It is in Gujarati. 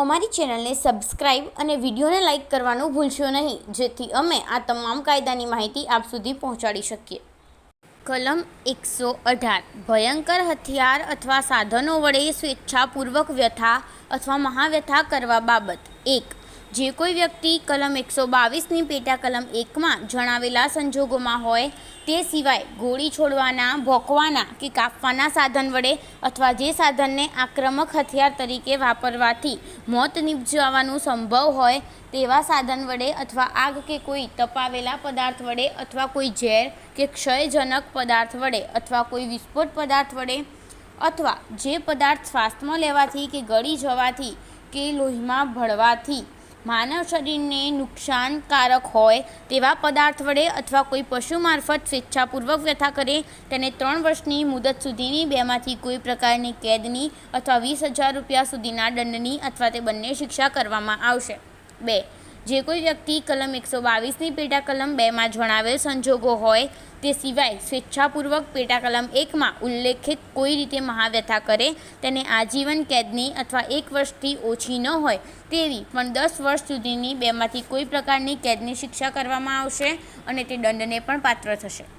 અમારી ચેનલને સબસ્ક્રાઇબ અને વિડીયોને લાઇક કરવાનું ભૂલશો નહીં, જેથી અમે આ તમામ કાયદાની માહિતી આપ સુધી પહોંચાડી શકીએ. કલમ એકસો અઢાર. ભયંકર હથિયાર અથવા સાધનો વડે સ્વેચ્છાપૂર્વક વ્યથા અથવા મહાવ્યથા કરવા બાબત. એક જે કોઈ વ્યક્તિ કલમ એકસો બાવીસની પેટા કલમ એકમાં જણાવેલા સંજોગોમાં હોય, તે સિવાય ગોળી છોડવાના, ભોંકવાના કે કાપવાના સાધન વડે અથવા જે સાધનને આક્રમક હથિયાર તરીકે વાપરવાથી મોત નિપજાવવાનું સંભવ હોય, તેવા સાધન વડે અથવા આગ કે કોઈ તપાવેલા પદાર્થ વડે અથવા કોઈ ઝેર કે ક્ષયજનક પદાર્થ વડે અથવા કોઈ વિસ્ફોટ પદાર્થ વડે અથવા જે પદાર્થ શ્વાસમાં લેવાથી કે ગળી જવાથી કે લોહીમાં ભળવાથી માનવ શરીરને નુકસાનકારક હોય તેવા પદાર્થ વડે અથવા કોઈ પશુ મારફત સ્વેચ્છાપૂર્વક વ્યથા કરે, તેને ત્રણ વર્ષની મુદત સુધીની બેમાંથી કોઈ પ્રકારની કેદની અથવા વીસ હજાર રૂપિયા સુધીના દંડની અથવા તે બંને શિક્ષા કરવામાં આવશે. બે જે કોઈ વ્યક્તિ કલમ એકસો બાવીસની પેટા કલમ બેમાં જણાવેલ સંજોગો હોય, તે સિવાય સ્વેચ્છાપૂર્વક પેટા કલમ એકમાં ઉલ્લેખિત કોઈ રીતે મહાવ્યથા કરે, તેને આજીવન કેદની અથવા એક વર્ષથી ઓછી ન હોય, તેવી પણ દસ વર્ષ સુધીની બેમાંથી કોઈ પ્રકારની કેદની શિક્ષા કરવામાં આવશે અને તે દંડને પણ પાત્ર થશે.